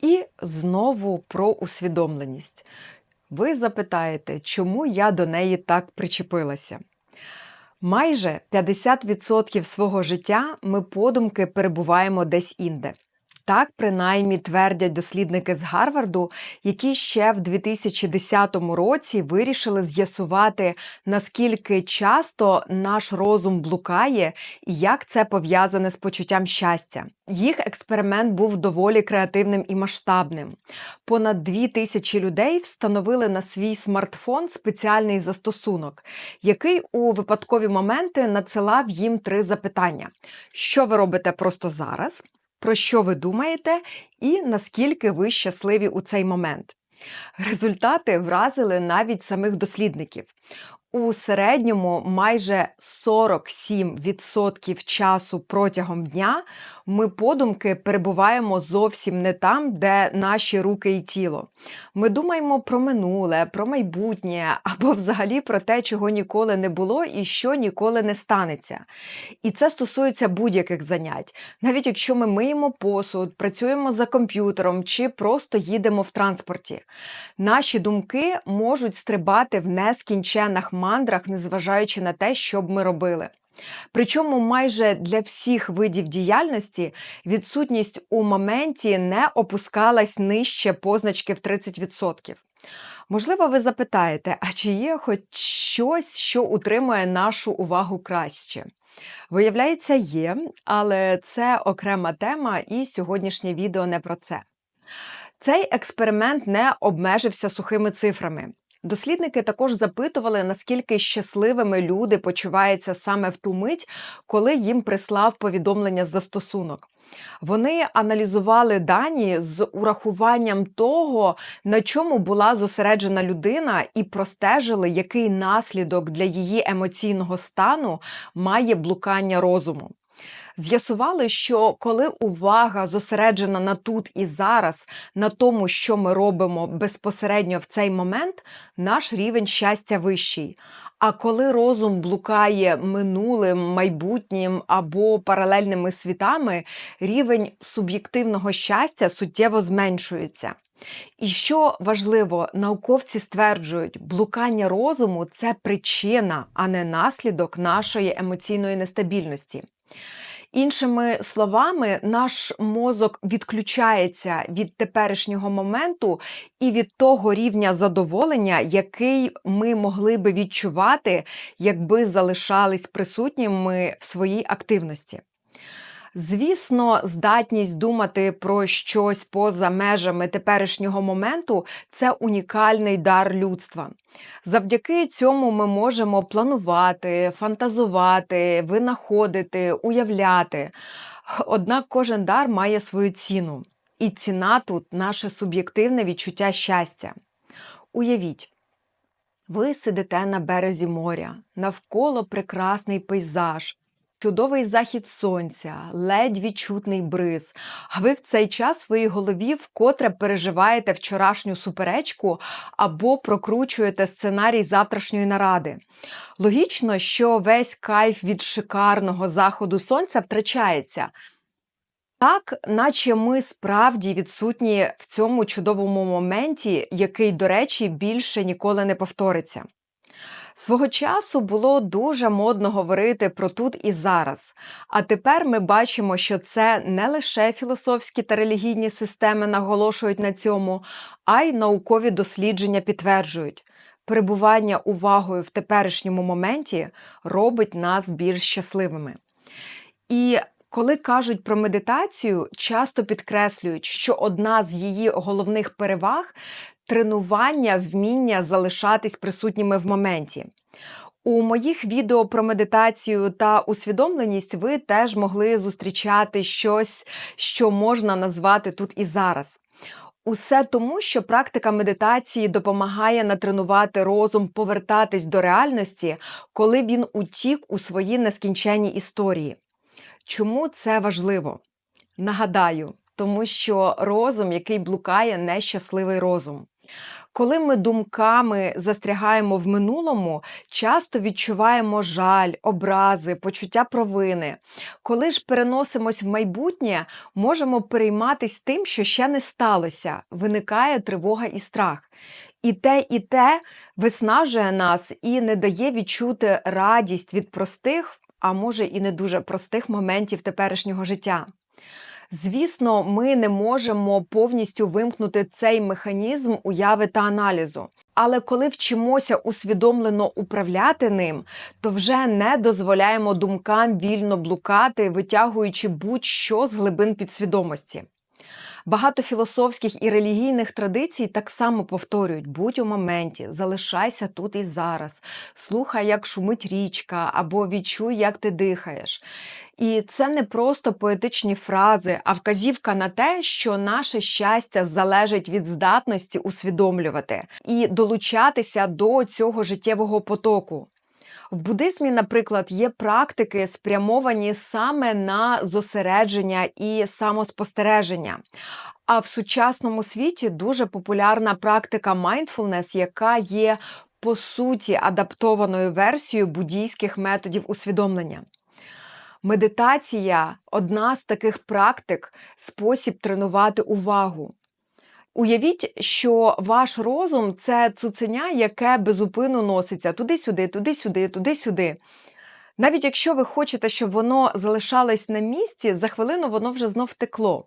І знову про усвідомленість. Ви запитаєте, чому я до неї так причепилася? Майже 50% свого життя ми подумки перебуваємо десь інде. Так, принаймні твердять дослідники з Гарварду, які ще в 2010 році вирішили з'ясувати, наскільки часто наш розум блукає і як це пов'язане з почуттям щастя. Їх експеримент був доволі креативним і масштабним. Понад дві тисячі людей встановили на свій смартфон спеціальний застосунок, який у випадкові моменти надсилав їм три запитання: що ви робите просто зараз? Про що ви думаєте і наскільки ви щасливі у цей момент. Результати вразили навіть самих дослідників. У середньому майже 47% часу протягом дня ми подумки перебуваємо зовсім не там, де наші руки і тіло. Ми думаємо про минуле, про майбутнє або взагалі про те, чого ніколи не було і що ніколи не станеться. І це стосується будь-яких занять, навіть якщо ми миємо посуд, працюємо за комп'ютером чи просто їдемо в транспорті. Наші думки можуть стрибати в нескінченних мандрах, незважаючи на те, що б ми робили. Причому майже для всіх видів діяльності відсутність у моменті не опускалась нижче позначки в 30%. Можливо, ви запитаєте, а чи є хоч щось, що утримує нашу увагу краще? Виявляється, є, але це окрема тема, і сьогоднішнє відео не про це. Цей експеримент не обмежився сухими цифрами. Дослідники також запитували, наскільки щасливими люди почуваються саме в ту мить, коли їм прислав повідомлення з застосунок. Вони аналізували дані з урахуванням того, на чому була зосереджена людина, і простежили, який наслідок для її емоційного стану має блукання розуму. З'ясували, що коли увага зосереджена на тут і зараз, на тому, що ми робимо безпосередньо в цей момент, наш рівень щастя вищий. А коли розум блукає минулим, майбутнім або паралельними світами, рівень суб'єктивного щастя суттєво зменшується. І що важливо, науковці стверджують, блукання розуму це причина, а не наслідок нашої емоційної нестабільності. Іншими словами, наш мозок відключається від теперішнього моменту і від того рівня задоволення, який ми могли би відчувати, якби залишались присутніми в своїй активності. Звісно, здатність думати про щось поза межами теперішнього моменту це унікальний дар людства. Завдяки цьому ми можемо планувати, фантазувати, винаходити, уявляти. Однак кожен дар має свою ціну, і ціна тут наше суб'єктивне відчуття щастя. Уявіть. Ви сидите на березі моря, навколо прекрасний пейзаж, чудовий захід сонця, ледь відчутний бриз. А ви в цей час в своїй голові вкотре переживаєте вчорашню суперечку або прокручуєте сценарій завтрашньої наради. Логічно, що весь кайф від шикарного заходу сонця втрачається. Так, наче ми справді відсутні в цьому чудовому моменті, який, до речі, більше ніколи не повториться. Свого часу було дуже модно говорити про тут і зараз. А тепер ми бачимо, що це не лише філософські та релігійні системи наголошують на цьому, а й наукові дослідження підтверджують. Перебування увагою в теперішньому моменті робить нас більш щасливими. І коли кажуть про медитацію, часто підкреслюють, що одна з її головних переваг тренування вміння залишатись присутніми в моменті. У моїх відео про медитацію та усвідомленість ви теж могли зустрічати щось, що можна назвати тут і зараз. Усе тому, що практика медитації допомагає натренувати розум повертатись до реальності, коли він утік у свої нескінченні історії. Чому це важливо? Нагадаю, тому що розум, який блукає, нещасливий розум. Коли ми думками застрягаємо в минулому, часто відчуваємо жаль, образи, почуття провини. Коли ж переносимось в майбутнє, можемо перейматись тим, що ще не сталося. Виникає тривога і страх. І те, і те виснажує нас і не дає відчути радість від простих, а може і не дуже простих моментів теперішнього життя. Звісно, ми не можемо повністю вимкнути цей механізм уяви та аналізу. Але коли вчимося усвідомлено управляти ним, то вже не дозволяємо думкам вільно блукати, витягуючи будь-що з глибин підсвідомості. Багато філософських і релігійних традицій так само повторюють: будь у моменті, залишайся тут і зараз, слухай, як шумить річка, або відчуй, як ти дихаєш. І це не просто поетичні фрази, а вказівка на те, що наше щастя залежить від здатності усвідомлювати і долучатися до цього життєвого потоку. В буддизмі, наприклад, є практики, спрямовані саме на зосередження і самоспостереження. А в сучасному світі дуже популярна практика mindfulness, яка є по суті адаптованою версією буддійських методів усвідомлення. Медитація одна з таких практик, спосіб тренувати увагу. Уявіть, що ваш розум це цуценя, яке безупину носиться туди-сюди, туди-сюди, туди-сюди. Навіть якщо ви хочете, щоб воно залишалось на місці, за хвилину воно вже знов втекло.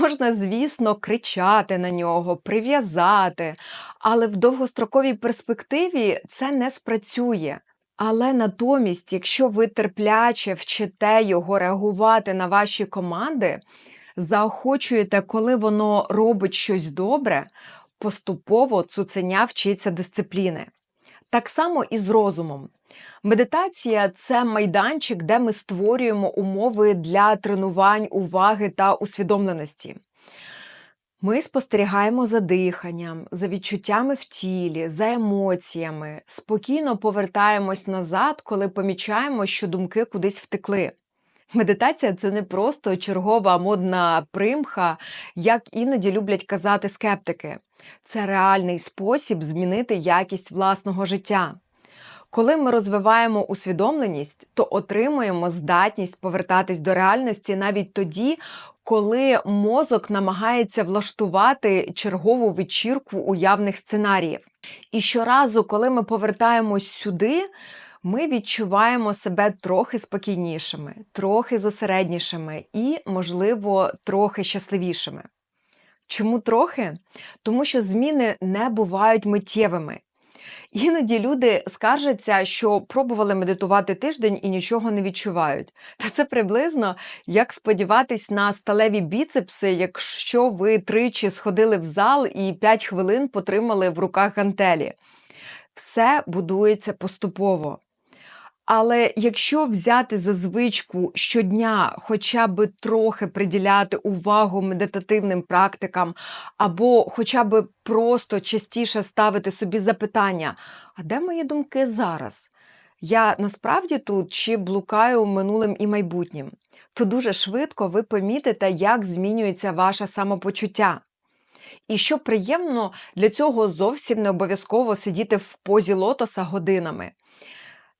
Можна, звісно, кричати на нього, прив'язати, але в довгостроковій перспективі це не спрацює. Але натомість, якщо ви терпляче вчите його реагувати на ваші команди, заохочуєте, коли воно робить щось добре, поступово цуценя вчиться дисципліни. Так само і з розумом. Медитація це майданчик, де ми створюємо умови для тренувань уваги та усвідомленості. Ми спостерігаємо за диханням, за відчуттями в тілі, за емоціями, спокійно повертаємось назад, коли помічаємо, що думки кудись втекли. Медитація це не просто чергова модна примха, як іноді люблять казати скептики. Це реальний спосіб змінити якість власного життя. Коли ми розвиваємо усвідомленість, то отримуємо здатність повертатись до реальності навіть тоді, коли мозок намагається влаштувати чергову вечірку уявних сценаріїв. І щоразу, коли ми повертаємось сюди, ми відчуваємо себе трохи спокійнішими, трохи зосереднішими і, можливо, трохи щасливішими. Чому трохи? Тому що зміни не бувають миттєвими. Іноді люди скаржаться, що пробували медитувати тиждень і нічого не відчувають. Та це приблизно як сподіватись на сталеві біцепси, якщо ви тричі сходили в зал і 5 хвилин потримали в руках гантелі. Все будується поступово. Але якщо взяти за звичку щодня хоча б трохи приділяти увагу медитативним практикам, або хоча б просто частіше ставити собі запитання, а де мої думки зараз? Я насправді тут чи блукаю минулим і майбутнім, то дуже швидко ви помітите, як змінюється ваше самопочуття. І що приємно, для цього зовсім не обов'язково сидіти в позі лотоса годинами.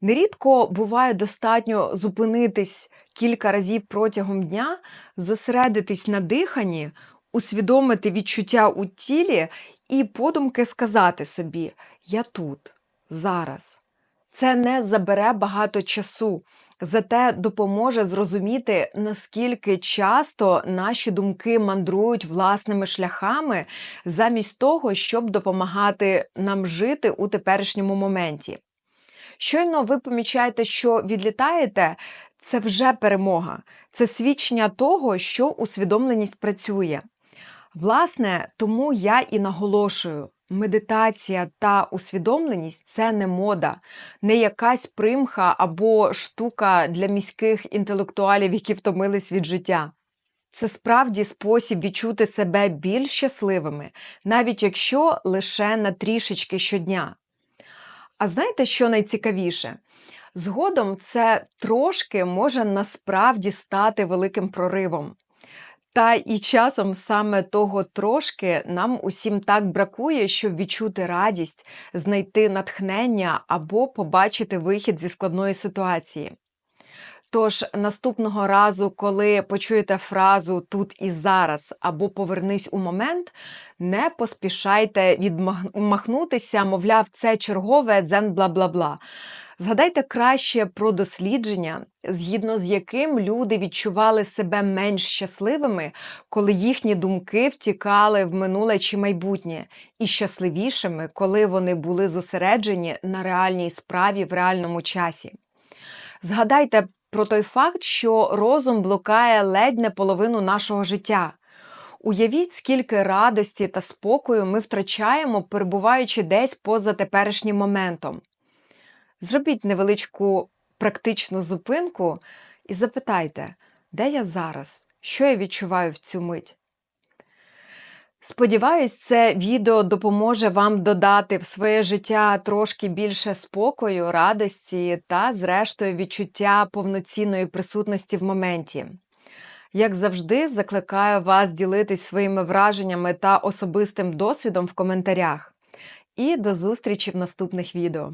Нерідко буває достатньо зупинитись кілька разів протягом дня, зосередитись на диханні, усвідомити відчуття у тілі і подумки сказати собі: Я тут, зараз. Це не забере багато часу, зате допоможе зрозуміти, наскільки часто наші думки мандрують власними шляхами, замість того, щоб допомагати нам жити у теперішньому моменті. Щойно ви помічаєте, що відлітаєте, це вже перемога, це свідчення того, що усвідомленість працює. Власне, тому я і наголошую. Медитація та усвідомленість це не мода, не якась примха або штука для міських інтелектуалів, які втомились від життя. Це справді спосіб відчути себе більш щасливими, навіть якщо лише на трішечки щодня. А знаєте, що найцікавіше? Згодом це трошки може насправді стати великим проривом. Та і часом саме того трошки нам усім так бракує, щоб відчути радість, знайти натхнення або побачити вихід зі складної ситуації. Тож наступного разу, коли почуєте фразу тут і зараз або повернись у момент, не поспішайте відмахнутися, мовляв, це чергове дзен бла бла бла. Згадайте краще про дослідження, згідно з яким люди відчували себе менш щасливими, коли їхні думки втікали в минуле чи майбутнє, і щасливішими, коли вони були зосереджені на реальній справі в реальному часі. Згадайте про той факт, що розум блукає ледь не половину нашого життя. Уявіть, скільки радості та спокою ми втрачаємо, перебуваючи десь поза теперішнім моментом. Зробіть невеличку практичну зупинку і запитайте, де я зараз, що я відчуваю в цю мить. Сподіваюсь, це відео допоможе вам додати в своє життя трошки більше спокою, радості та, зрештою, відчуття повноцінної присутності в моменті. Як завжди, закликаю вас ділитись своїми враженнями та особистим досвідом в коментарях. І до зустрічі в наступних відео.